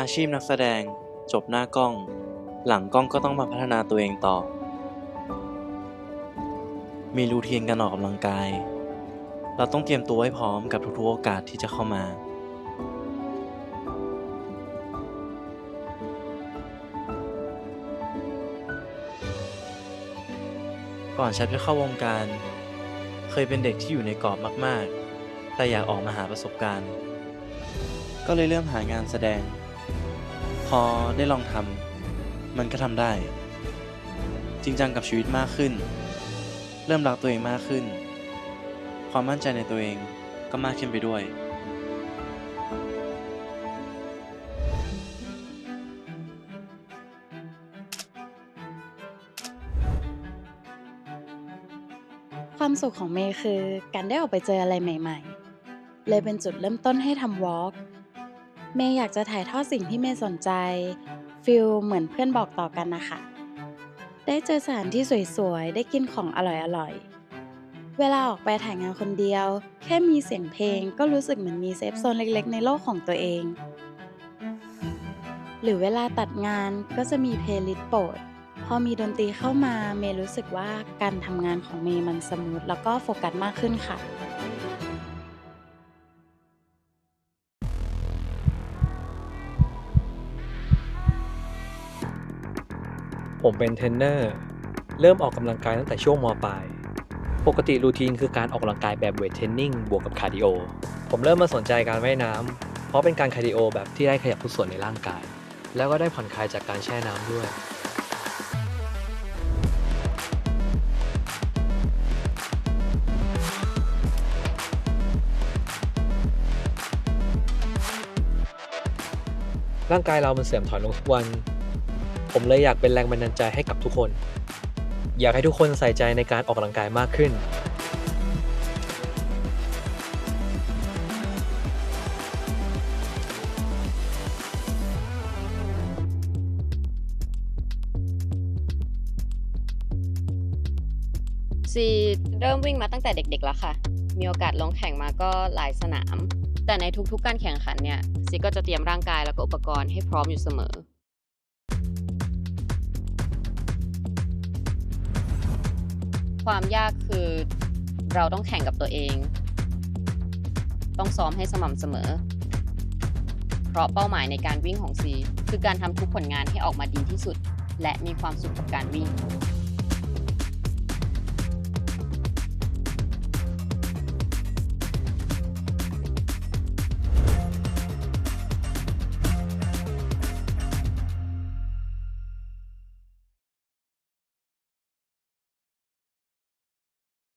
อาชีพนักแสดง จบหน้ากล้อง หลังกล้องก็ต้องมาพัฒนาตัวเองต่อ มีรูทีนการออกกำลังกาย เราต้องเตรียมตัวให้พร้อมกับทุกๆโอกาสที่จะเข้ามา ก่อนฉันจะเข้าวงการ เคยเป็นเด็กที่อยู่ในกรอบมาก ๆ แต่อยากออกมาหาประสบการณ์ ก็เลยเริ่มหางานแสดง พอได้ลองทำมันก็ทำได้ จริงจังกับชีวิตมากขึ้น เริ่มรักตัวเองมากขึ้น ความมั่นใจในตัวเองก็มากขึ้นไปด้วย ความสุขของเมย์คือการได้ออกไปเจออะไรใหม่ ๆ เลยเป็นจุดเริ่มต้นให้ทำวอล์ก เมย์อยากจะถ่ายทอดสิ่งที่เมย์สนใจฟิลเหมือนเพื่อนบอกต่อกันนะคะ ได้เจอสถานที่สวยๆ ได้กินของอร่อยๆ เวลาออกไปถ่ายงานคนเดียว แค่มีเสียงเพลงก็รู้สึกเหมือนมีเซฟโซนเล็กๆ ในโลกของตัวเอง หรือเวลาตัดงานก็จะมีเพลย์ลิสต์โปรด พอมีดนตรีเข้ามาเมย์รู้สึกว่าการทำงานของเมย์มันสมูทแล้วก็โฟกัสมากขึ้นค่ะ ผมเป็นเทรนเนอร์ เริ่มออกกำลังกายตั้งแต่ช่วงมปลาย ปกติรูทีนคือการออกกำลังกายแบบเวทเทรนนิ่งบวกกับคาร์ดิโอ ผมเริ่มมาสนใจการว่ายน้ำ เพราะเป็นการคาร์ดิโอแบบที่ได้ขยับทุกส่วนในร่างกาย แล้วก็ได้ผ่อนคลายจากการแช่น้ำด้วยร่างกายเรามันเสื่อมถอยลงทุกวัน ผมเลยอยากเป็นแรงบันดาลใจให้กับทุกคน อยากให้ทุกคนใส่ใจในการออกกำลังกายมากขึ้น ซีเริ่มวิ่งมาตั้งแต่เด็กๆแล้วค่ะ มีโอกาสลงแข่งมาก็หลายสนาม แต่ในทุกๆการแข่งขันเนี่ยซีก็จะเตรียมร่างกายแล้วก็อุปกรณ์ให้พร้อมอยู่เสมอ ความยากคือเราต้องแข่งกับตัวเอง ต้องซ้อมให้สม่ำเสมอ เพราะเป้าหมายในการวิ่งของซีคือการทำทุกผลงานให้ออกมาดีที่สุด และมีความสุขกับการวิ่ง